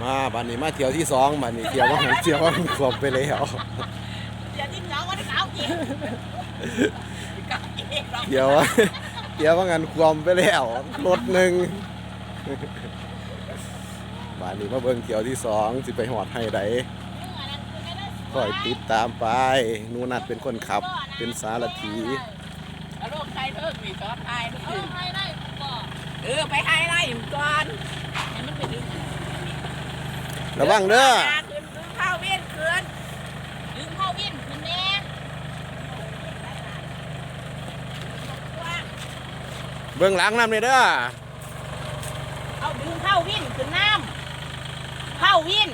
มาบัดนี้มาเที่ยวที่สองบัดนี้เที่ยวว่าหันเที่ยวว่ามันขวบไปแล้วอย่าดิ้นเหงาก็ได้เก้าอีกเก้าอีกเราเที่ยวว่าเที่ยวว่างันควมไปแล้วรถหนึ่งบัดนี้มาเบิ่งเที่ยวที่สองสิไปหอดให้ไดคอยติดตามไปนูนัดเป็นคนขับเป็นสารถีเอาลูกใครเพิ่มมีซอสไทยเออให้ได้ก่อนเออไปให้ไล่ก่อนให้มันไปดึง ระวังเด้อขึ้นดึงข้าวเวียนขึ้นดึงเข้าวิ่นคุณแน่เบิ่งหลังน้ำเลยเด้อเอาดึงเข้าวิ่นขึ้นน้ำเข้าวิ่น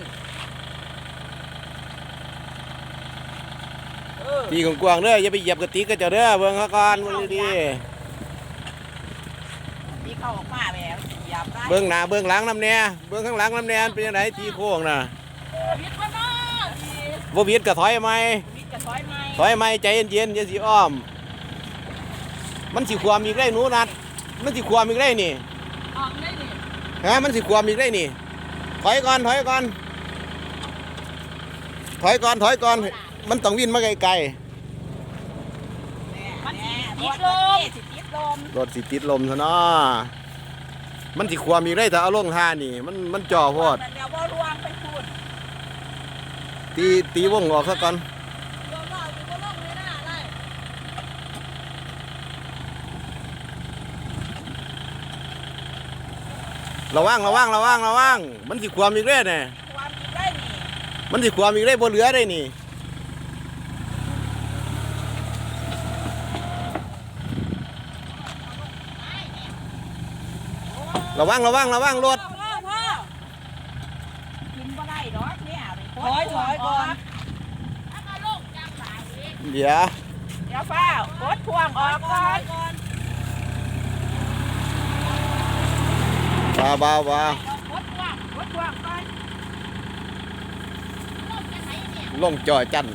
เออตีกว้างๆเด้ออย่าไปเหยียบกระติกก็เจะเด้อเบิ่งเขาก่อนเบิ่งดีมีเข้าออกมาแบบ หยาบได้ๆเบิ่งหน้าเบิ่งหลังน้ำเนี่ยเบิ่งข้างหลังน้ำเนี่ยเป็นยังไงตีโค้งน่ะวิทย์มาเนาะบ่วิดก็ถอยไหมมีจะถอยไหมถอยไหมใจเย็นๆอย่าสิอ้อม มันสิความอีกได้หนูนัด มันสิความอีกได้นี่ออกได้นี่ฮะมันสิความอีกได้นี่ ถอยก่อนถอยก่อน ถอยก่อนถอยก่อน มันต้องวิ่นมาไกลมันสิติดลมสิติดลมๆรถสิติดลมซะเนาะ มันสิความอีกได้แต่เอาลงท่านี่ มันมันจ่อโพอดมันเดี๋ยวว่าลวงไปพูดตีตีวงออกซะก่อนรวมเราดูก็ลงเลยนะอะไรระวังระวังระวังระวังมันสิความอีกได้เนี่ยความมีได้นี่มันสิความอีกได้บ่เหลือได้นี่ ระวังระวังระวังรถพ่อพ่อกินบ่ได้ดอกเนี่ยถอยถอยก่อนถ้ามาลงจังหวะนี้เดี๋ยวเดี๋ยวฟ้าวกดพวงออกก่อนบาบาบากดพวงกดพวงก่อนลงจังไหนเนี่ยลงจ่อจัน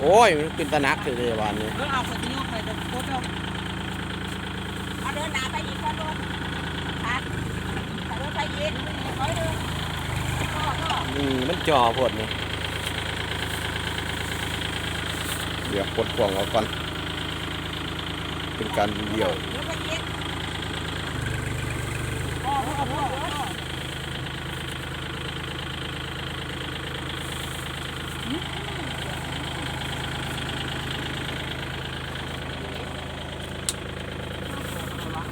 โอ้ยมันเป็นตะนักเลยวันนี้เออเอาคนที่ยกไปเดินกดเอา เดินหน้าไปอีกก่อนรถค่ะถ้ารถไปอีกถอยเดินพ่อพ่ออืมมันจ่อพดนี่เดี๋ยวปลดกล่องเอาก่อนเป็นการเดี่ยว เดี๋ยวไปอีกพ่อพ่อพ่อ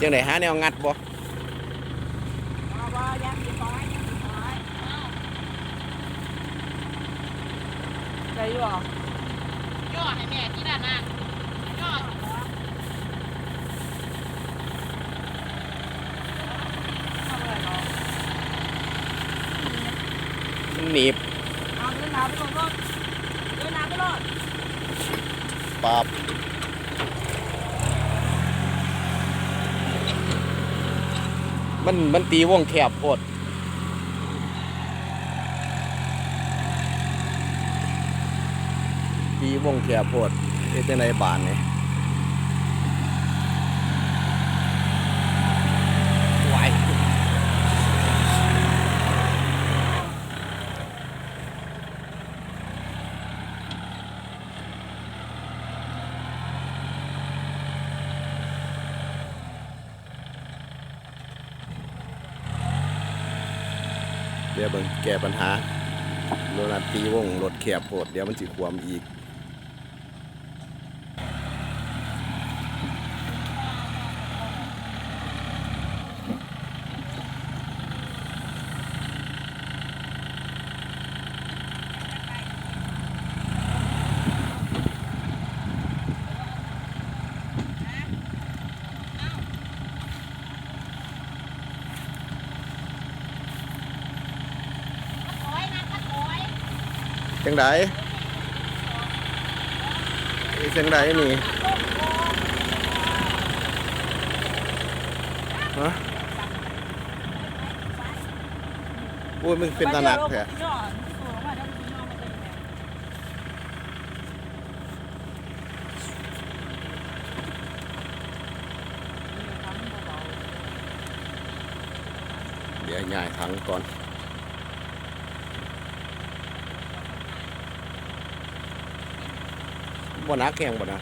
จังไดหาแนวงัดบ่เอาว่ายังสิถอยยังสิถอยได้อยู่บ่ย่อให้แม่ที่ด้านหน้าย่อทำอะไรเนาะมันหนีบเอาเดินหน้าไปก่อนรถเดินหน้าไปรถปาบ มันมันตีวงแคบโพดตีวงแคบโพดเฮ็ดจังไดบานนี่ไหว เดี๋ยวเบิ่งแก้ปัญหาโดนัดตีวงรถแคบโพดเดี๋ยวมันสิความอีก ถอยนะถ้าถอย จั งไดเสียงไดนี่ฮะอุ้ยมึงเป็นตาหนักแท้เดี๋ยวง่ายครั้งก่อน บ่นักแข็งบ่นะ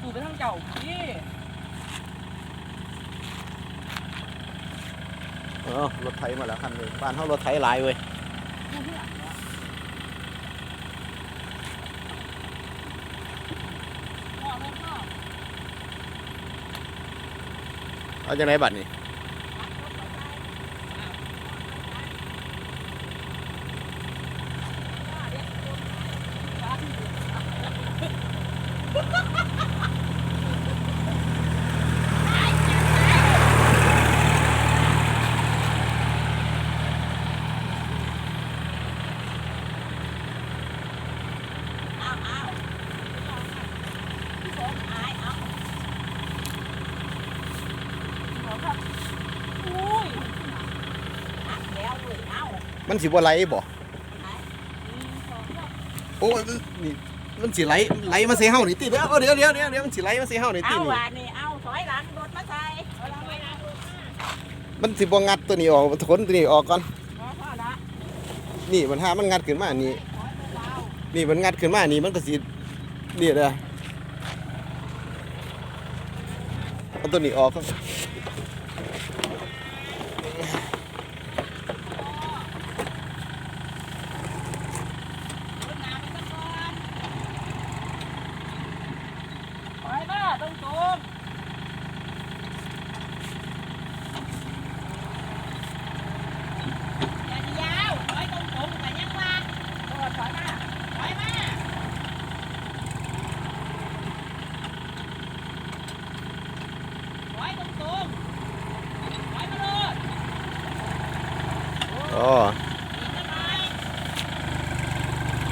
ดูไปทางเก่าพี่ เออรถไถมาแล้วคันหนึงบ้านเฮารถไถหลายเว้ยเอาจังไดบัดนี้ อ้าวอ้าวพี่สมอายเอาเอาครับอุ้ยหักแล้วเว้ยเอ้า มันสิบ่ไหลบ่หายหนึ่งสองสามโอ้ยนี่มันสิไหลไหลมาใส่เฮานี่ติเดี๋ยวเดี๋ยวเดี๋ยวเดี๋ยวเดี๋ยวมันสิไหลมาใส่เฮานี่ติเอานี่ว่านี่เอาถอยหลังรถมาใส่ถอยหลังรถมามันสิบ่งัดตัวนี้ออกทนตัวนี้ออกก่อนพอพอละนี่มันหามันงัดขึ้นมานี่ถอยเบานี่มันงัดขึ้นมานี่มันก็สินี่เด้อเอาตัวนี้ออกครับ ๆรถน้ำไปสักก่อนถอยมา ตรงตรงอย่าเดียวถอยตรงตรงแต่ยังว่าโอ้ถอยมาถอยมาถอยตรงตรงถอยมาเลย อ๋อ อีกหน่อย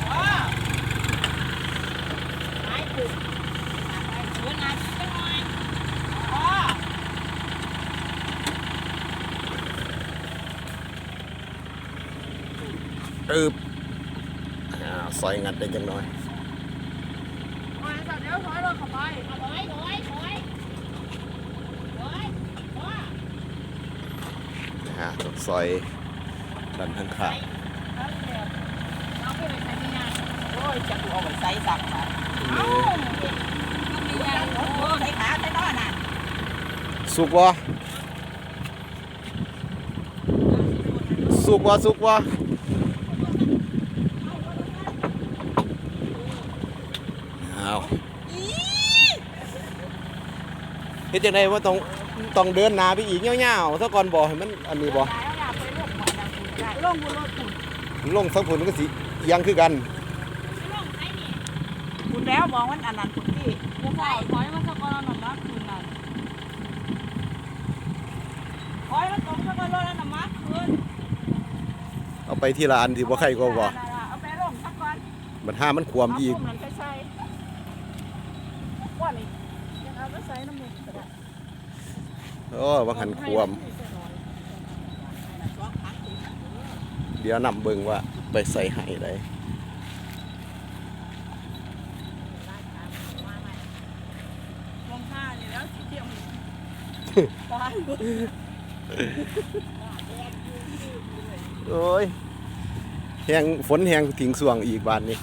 อ๋อหายปุ๊บไปสวนน้ำอีกหน่อยอ๋อ อึบ อ่าซอยงัดได้จังน้อยถอยสัตว์เดี๋ยวถอยรถเข้าไปเองซอยดันทั้งขาโอ้ยจะกูเอาไปใส่สักค่ะเอ้ามียางโอ้ใส่ขาใส่นอน่ะสุกวะสุกวะสุกวะเอาเฮ็ด จังไดว่าต้องต้องเดินหน้าไปอีกยาวๆซะก่อนบ่ให้มันอันนี้บ่ลงบนรถคุณลงสักผลก็สิเอียังคือกันคุณแล้วมองว่าอันนั้นคุณพี่ผมบอกถอยมาสักก่อนหน่อยนะคืนนั้นถอยมันตรงแล้วก็รถอันนั้นมาคืนเอาไปที่ละอันที่บ่ใครก็บ่เอาไปลงสักก่อนมันห้ามันความอีกเาพุ่มนั้นไปใส่ว่านี่ยังเอาไปใส่น้ำมันก็ได้ โอ้ว่าหันความเดี๋ยวนำเบิ่งว่าไปใส่ให้ได้ลงท่านี่แล้วสีเทียมตายโอ้ยแหงฝนแหงถิงสวงอีกบานนี้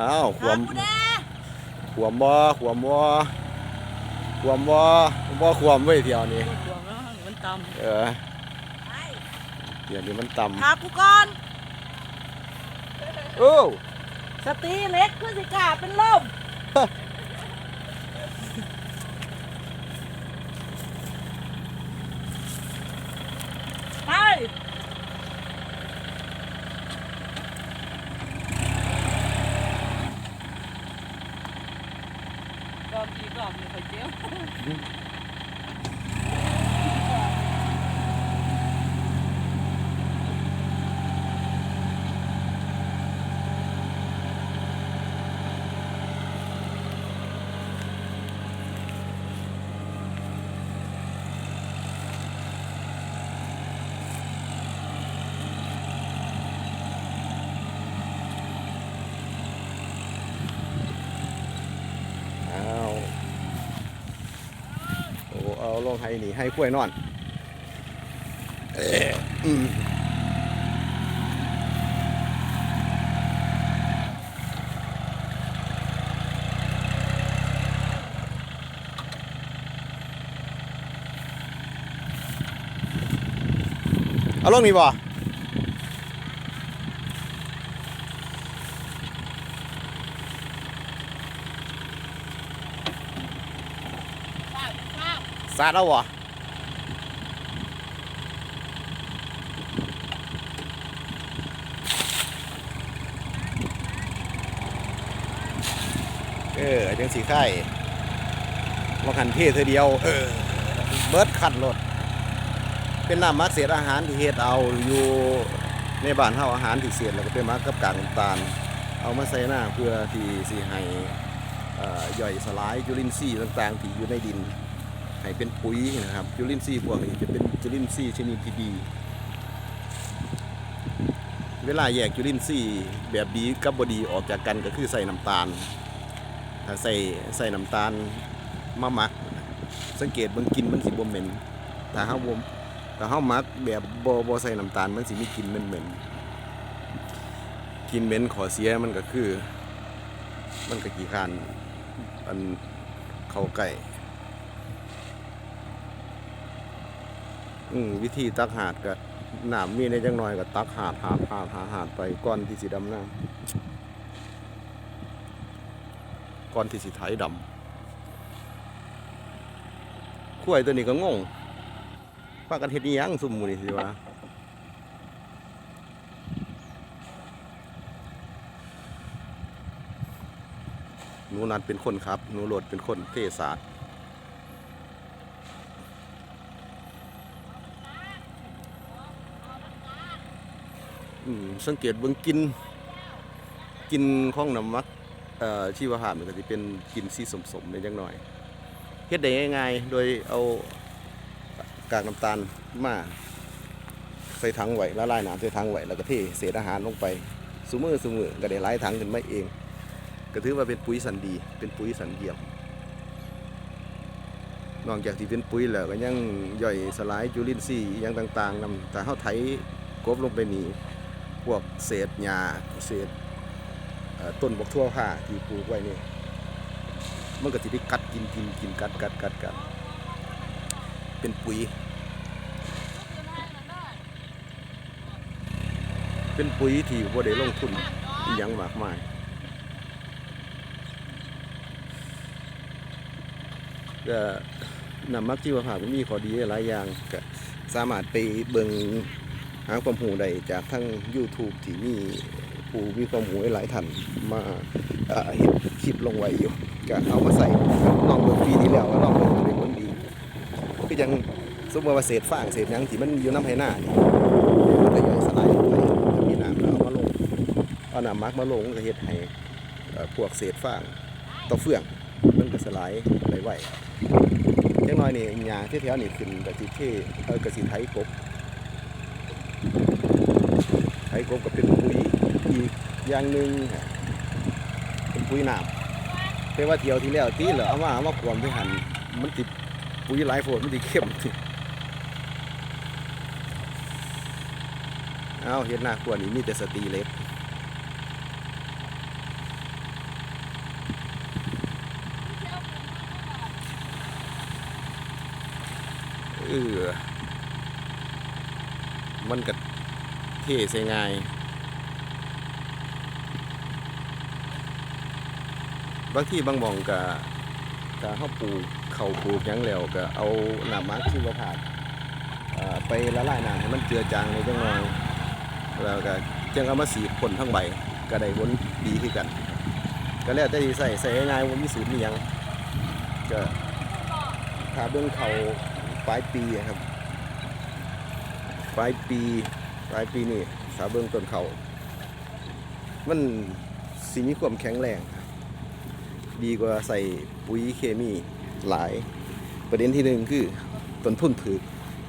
อ้าวขวมกูแน่ขวมบ่ขวมบ่ขวมบ่บ่ขวมไว้เที่ยวนี้ดวงแล้วมันต่เออเดี๋ยวนี้มันต่ำพากูก่อนำโอ้สตีเล็กขึ้นสิกาเป็นลมไปรอบกี่รอบนี่เคยเจียว ลงให้นี่ให้กล้วยนอนเอ้ออืมเอาลงนี่บ่ ข้าดเอาบ่เออจังสีไข่มาขันเทเธอเดียว เออ เบิร์ดขันรถเป็นน้ำมักเศษอาหารที่เฮ็ดเอาอยู่ในบ้านเฮาอาหารที่เศษแล้วก็เป็นมักกับกากน้ำตาล เอามาใส่หน้าเพื่อที่สิให้ย่อยสลายจุลินทรีย์ต่างๆที่อยู่ในดิน ให้เป็นปุ๋ยนะครับจุลินทรีย์พวกนี้จะเป็นจุลินทรีย์ชนิดที่ดี เวลาแยกจุลินทรีย์แบบดีกับบดีออกจากกันก็คือใส่น้ำตาล ถ้าใส่ใส่น้ำตาลมาหมัก สังเกตเบิ่งกินมันสิบ่เหม็นถ้าเฮาบ่ถ้าเฮาหมักแบบบบใส่น้ำตาลมันสิมีกลิ่นเหม็นกินเหม็นขอเสียมันก็คือ มันก็กี่คร้านอันเข้าใกล้ อืมวิธีตักหาดก็หนามมีในจังน้อยก็ตักหาดหาดหาดหาหาดไปก้อนที่สีดำน้ำก้อนที่สีไทยดำขั้วยตัวนี้ก็งงพากันเฮ็ดอีหยังซุ่มมูนี่สิว่าหนูนัดเป็นคนครับหนูโหลดเป็นคนเทศาสตร์ สังเกตเบิ่งกินกินของน้ำมักชีวภาพมันก็สิเป็นกินสีสมๆในจังหน่อยเฮ็ดได้ง่ายๆโดยเอากากน้ำตาลมาใส่ถังไว้ละลายน้ำใส่ถังไว้แล้วก็เทเศษอาหารลงไปซุมือซุมือก็ได้หลายถังขึ้นมาเอง ก็ถือว่าเป็นปุ๋ยสันดี เป็นปุ๋ยสันเยี่ยมนอกจากที่เป็นปุ๋ยแล้วก็ยังย่อยสลายจุลินทรีย์อย่างต่างๆนำแต่เฮาไถกบลงไปนี่ พวกเศษหญ้าเศษต้นบกทั่วผ้าที่ปลูกไว้นี่มันก็สิได้กัดกินกินกินกัดกัดกัดกัดเป็นปุ๋ย เป็นปุ๋ยที่บ่าได้ลงทุนอหยังมากมายก็นำมักชีวภาพมันมีข้อดีหลายอย่างก็สามารถไปเบิ่ง หาความรู้ได้จากทั้ง YouTube ที่มีผู้มีความรู้หลายท่านมาเห็นคลิปลงไว้อยู่ก็เอามาใส่ลองเบิ่งปีที่แล้วก็ลองเบิ่งก็ได้ผลดีคือจังสมมติว่าเศษฟางเศษยังที่มันอยู่น้ำไหหน้านี่มันก็ย่อยสลายลงไปมีน้ำแล้วเอามาลงเอาน้ำมักมาลงก็เฮ็ดให้พวกเศษฟางต่อเฟืองมันก็สลายไปไหวจังน้อยนี่หญ้าที่แถวนี่ขึ้นก็สิเทเอ่อก็สิไถกบ ไถกบก็เป็นปุ๋ยอีกอย่างหนึ่งเป็นปุ๋ยหน้ำแต่ว่าเที่ยวที่แล้วตีเหรอเอามาเอามาขวมที่หันมันติดปุ๋ยหลายโฟดมันติดเข้มติเอาเห็นหน้าขวนี่มีแต่สตีเล็กเออมันก็ เท่ใส่ง่ายบางที่บางมองก็ก็เฮาปลูกเขาปลูกยังแล้วก็เอาหน้ำมักชีวภาพไปละลายน้ำให้มันเจือจางในจังหน่อยแล้วก็จึงเอามาสีดพ่นทั้งใบก็ได้ผลดีคือกัน ก็แล้วแต่ใส่ใส่ง่ายว่ามีสูตรมียังก็ถ้าเบิ่งเขาปลายปีครับปลายปี ปลายปีนี่สาเบื้งต้นเขามันสีมีความแข็งแรง ดีกว่าใส่ปุ๋ยเคมีหลาย ประเด็นที่หนึ่งคือต้นทุนถือ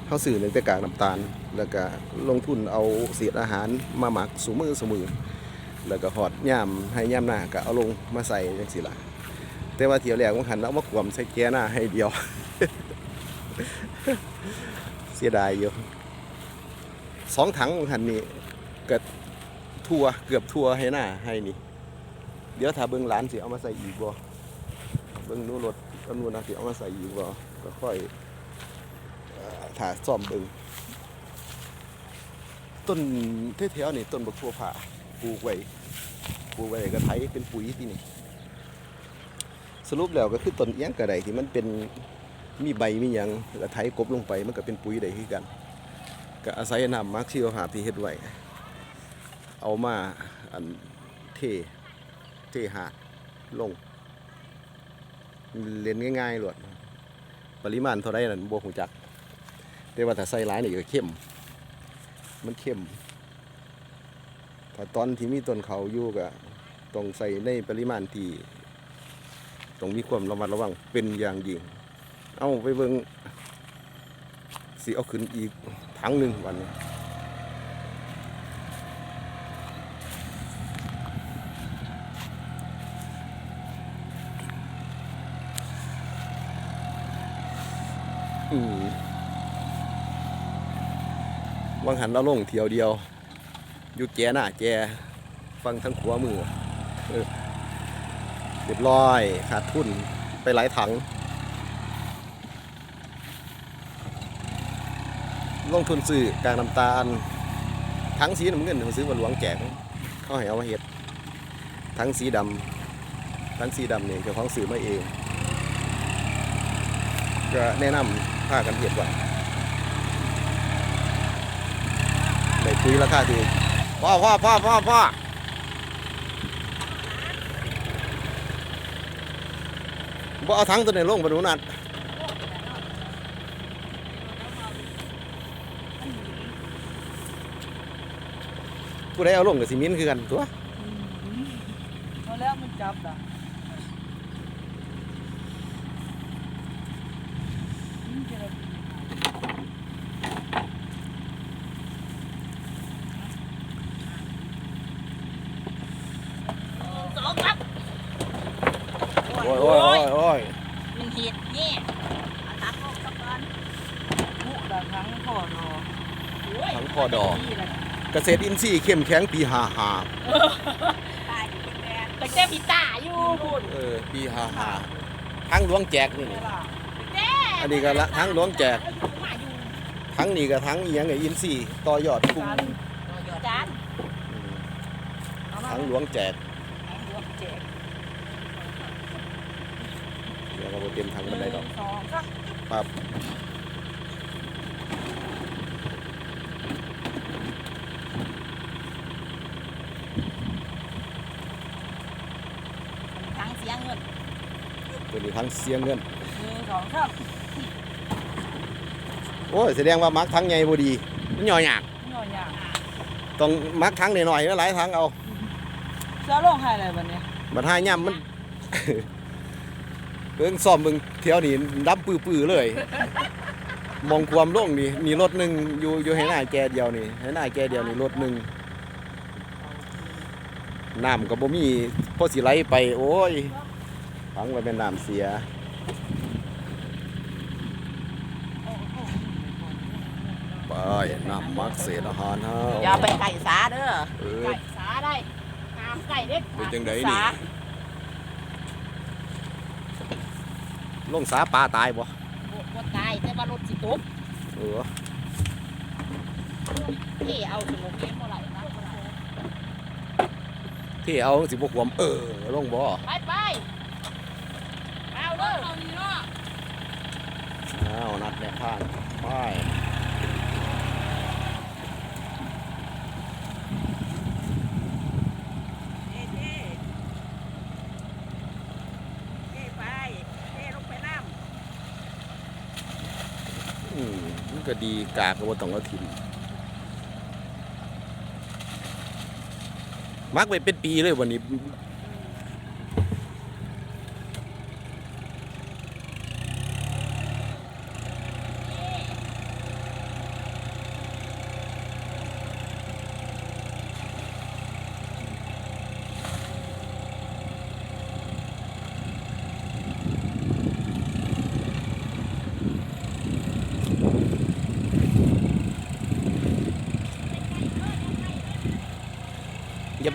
เข้าสื่อในแต่กากน้ำตาล แล้วก็ลงทุนเอาเศษอาหารมาหมักสูมือสมือ แล้วก็หอดย่ามให้ย่ามหน้าก็เอาลงมาใส่จังสิละแต่ว่าเที่ยวแรกมันหันเอามาขวมใส่แก่หน้าให้เดียว เสียดายอยู่ สองถังหันนี่เกิดทัวเกือบทัวให้หน้าให้นี่ เดี๋ยวถ้าเบิ่งร้านสิเอามาใส่อีกบ่เบิ่งนู้นรถจำนวนนะสิเอามาใส่อีกบ่ก็ค่อยเอ่อถ้าซ่อมเบิ่งต้นแถวๆนี่ต้นบักทัวผ่าปลูกไว้ปลูกไว้ก็ไถเป็นปุ๋ยที่นี่สรุปแล้วก็คือต้นเอียงกระไดที่มันเป็นมีใบมีหยังแล้วไถกบลงไปมันก็เป็นปุ๋ยได้คือกัน ก็อาศัยน้ำมักชีวภาพที่เฮ็ดไว้เอามาอันเทเทหาดลงเล่นง่ายๆหลวดปริมาณเท่าไรนั่นบ่ฮู้จักแต่ว่าถ้าใส่หลายนี่ก็เข้ม มันเข้มถ้าตอนที่มีต้นเขาอยู่ก็ต้องใส่ในปริมาณที่ต้องมีความระมัดระวังเป็นอย่างยิ่ง เอาไปเบิง สิเอาขึ้นอีกถังหนึ่งวันนี้วังหันเราลงเที่ยวเดียว อยู่แจหน้าแจฟังทั้งขวามือเออเรียบร้อยขาดทุนไปหลายถัง ลงทุนซื้อกากน้ำตาลทั้งสีน้ำเงินผมซื้อมาหลวงแจกเขาให้เอามาเห็ดทั้งสีดำทั้งสีดำเนี่ยเจ้าของซื้อมาเองก็แนะนำผ้ากันเห็ดว่าในคุยราคาถูกพ่อพ่อพ่อพ่อพ่อบ่เอาถังตัวในี้ลงบรรนุนัด ผู้ใดเอาลงกับสิมินคือกันตัวพอแล้วมันจับอะอืมเจริญสองครับโอ้ยโอ้ยโอ้ยโอ้ยมันเห็ดเนี่ยเอาตัดออกซะก่อนมุดาทั้งพอรอโอ้ยถังพอดอกนี่แหละ เกษตรอินทรีย์เข้มแข็งปีหาหาตายอยู่เป็นแดงแต่เจ้าพิตาอยู่บุญเออปีหาหาทั้งหลวงแจกนี่เวลาเจ้อันนี้ก็ละทั้งหลวงแจกมาอยู่ทั้งนี้ก็ทั้งอีหยังไงอินทรีย์ต่อยอดกลุ่มการจานอืมเอามาทั้งหลวงแจกแหงรวมเจ็ดเดี๋ยวเราบ่เต็มทั้งบันไดดอกหนึ่งสองสามครับ ทั้งเสียเงิน ตัวนี้ทั้งเสียเงินหนึ่งสองสามโอ้ยแสดงว่ามักทั้งใหญ่บ่ดี มันย่อยยากย่อยากต้องมักทั้งหน่อยๆหลายทั้งเอาเจ้าลงให้อะไรบัดนี้บัดหาย่ำมัน เบิ่งซ่อมเบิ่งเที่ยวนี่ดำปื้อๆเลย มองความโล่งนี่มีรถหนึ่งอยู่อยู่ให้หน้าแกเดียวนี่ให้หน้าแกเดียวนี่รถหนึ่งน้ำก็บ่มีพอสิไหลไป โอ้ย ฟังไว้เป็นน้ำเสียไปน้ำมักเศษอาหารเฮาอย่าไปไก่สาเด้อเออไก่สาได้ตามไก่เด็ดเป็นจังไดสานี่ลงสาปลาตายบ่บ่ตายแต่ว่ารถสิตกเออเที่เอาสมุกเกมบ่ไหลนะที่เอาสิบ่ขวมเออลงบ่ไปไปเอาเด้อานี่เนาะอ้าวนัดแนวทางไปเท่เท่เท่ไปเท่ลงไปน้ำอืมมันก็ดีกากก็บ่ต้องเอาทิ่มมักไปเป็นปีเลยวันนี้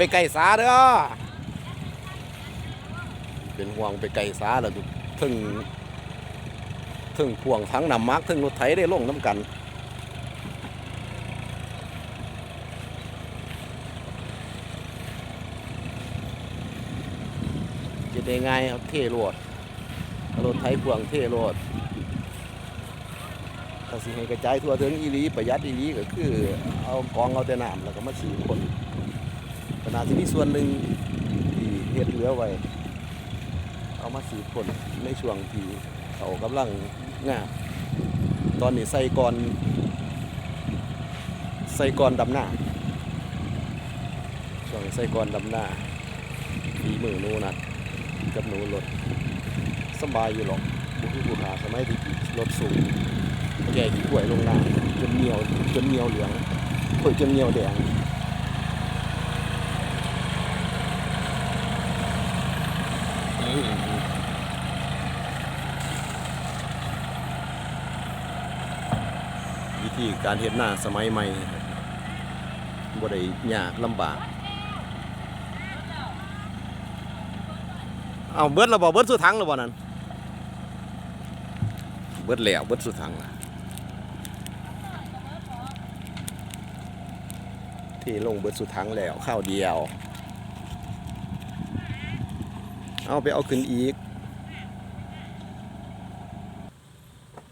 ไปไกลสาเด้อเป็นห่วงไปไกลสาแล้วถึงถึงพ่วงทั้งนำมักถึงรถไถได้ลงน้ำกันจะได้ง่ายเอาเทโรดรถไถพ่วงเทโรดถ้าสิให้กระจายทั่วถึงอีหลีประหยัดอีหลีก็คือ เอากองเอาแต่น้ำแล้วก็มาฉีคน ขนาที่มีส่วนหนึ่งที่เฮ็ดเหลือไว้ เอามาสีดคนในช่วงที่เขากำลังงาตอนนี้ใส่ก่อนใส่ก่อนดำหน้าช่วงใส่ก่อนดำหน้าฝีมือนูนัดกับหนูรถสบายอยู่หรอกบุคือผู้หาสมัยที่รถสูงแก่ที่ป่วยลงน้ำจนเหนียวจนเหนียวเหลืองเปิดจนเหนียวแดงวิ ธีการเฮ็ดหน้าสมัยใหม่บ่ได้ยากลำบาก เอาเบิดแล้วบ่เบิดสุดถังแล้วบ่นั่นเบิดแล้วเบิดสุดถังที่ลงเบิดสุดถังแล้วข้าวเดียว เอาไปเอาขึ้นอีก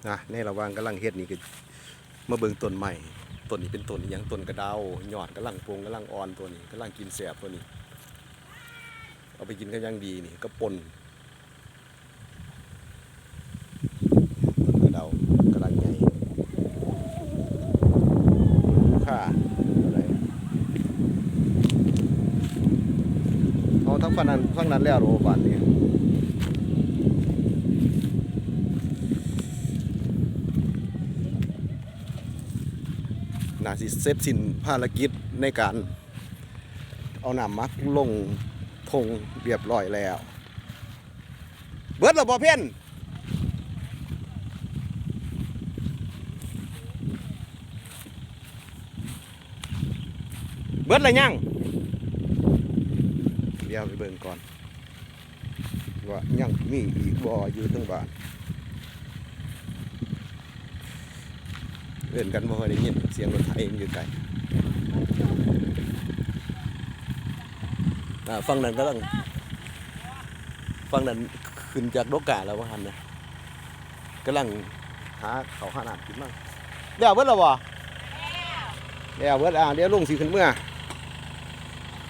นะในระหว่างกำลังเฮ็ดนี่ก็ มาเบิ่งต้นใหม่ต้นนี้เป็นต้นอหยังต้นกระเดาวหยอดกำลังโปงกำลังอ่อนตัวนี้กำลังกินแสบตัวนี้ เอาไปกินก็ยังดีนี่ก็ปนต้นกระเดากำลังใหญ่ค่าอะไรเอาทั้งฝั่งนั้นฝั่งนั้นแล้วโรบานนี้ น่าสิเสร็จสิ้นภารกิจในการ เอาน้ำมักลงทงเรียบร้อยแล้ว เบิดแล้วบ่เพี้ยนเบิดแล้วยังเดี๋ยวไปเบิ่งก่อนว่ายังมีอีกบ่อยู่ทั้งบ้าน เล่นกันบ่ค่อยได้ยินเสียงรถไถมันอยู่ไกลอ่าฝั่งนั้นกำลังฝั่งนั้นขึ้นจากโดกาแล้วว่าหันนะกำลังหาเขาหาน้ำกินมั่งเดี๋ยวเบิดแล้วบ่เดี๋ยวเบิดอ่าเดี๋ยวลุงสีขึ้นเมื่อ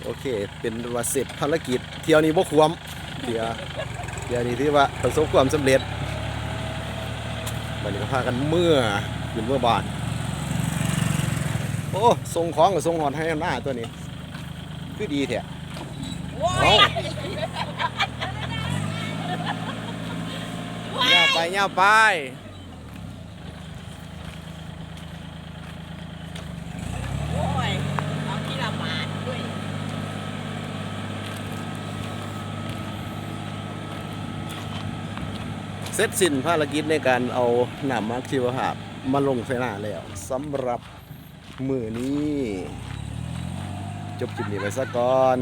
โอเค เป็นว่าเสร็จภารกิจ เที่ยวนี้บ่ควมเดี๋ยวเดี๋ยวนี้ถือว่าประสบความสำเร็จวันนี้ก็พากันเมื่อขึ้นเมื่อบาน อ้ส่งของกับส่งหอดให้หน้าตัวนี้ คือดีแท้โอ้ยเงียบไปเงียบไปโอ้ยเอาที่ละหมาดด้วยเสร็จสิ้นภารกิจในการเอาหนามมักชีวภาพมาลงไฟหน้าแล้วสำหรับ มือนี้จบคลิปนี้ไปซะก่อน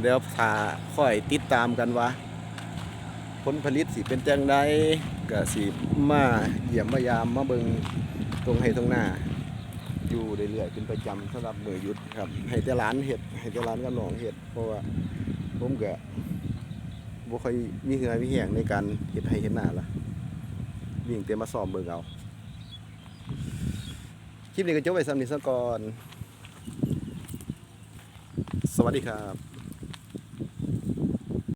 เดี๋ยวถ้าค่อยติดตามกันว่าผลผลิตสิเป็นจังใดก็สิมาเยี่ยมมายามมาเบิงตรงให้ตรงหน้า อยู่เรื่อยๆเป็นประจำสำหรับมือหยุดครับ ให้แต่ร้านเห็ดให้แต่ร้านกับน้องเห็ดเพราะว่าผมก็บ่ค่อยมีเหือมีแหงในการเฮ็ดให้เฮ็ดหน้าละวิ่งเต็มมาซ้อมเบิงเอา คลิปนี้ก็จบไว้ซ้ำนี้ซะก่อน สวัสดีครับ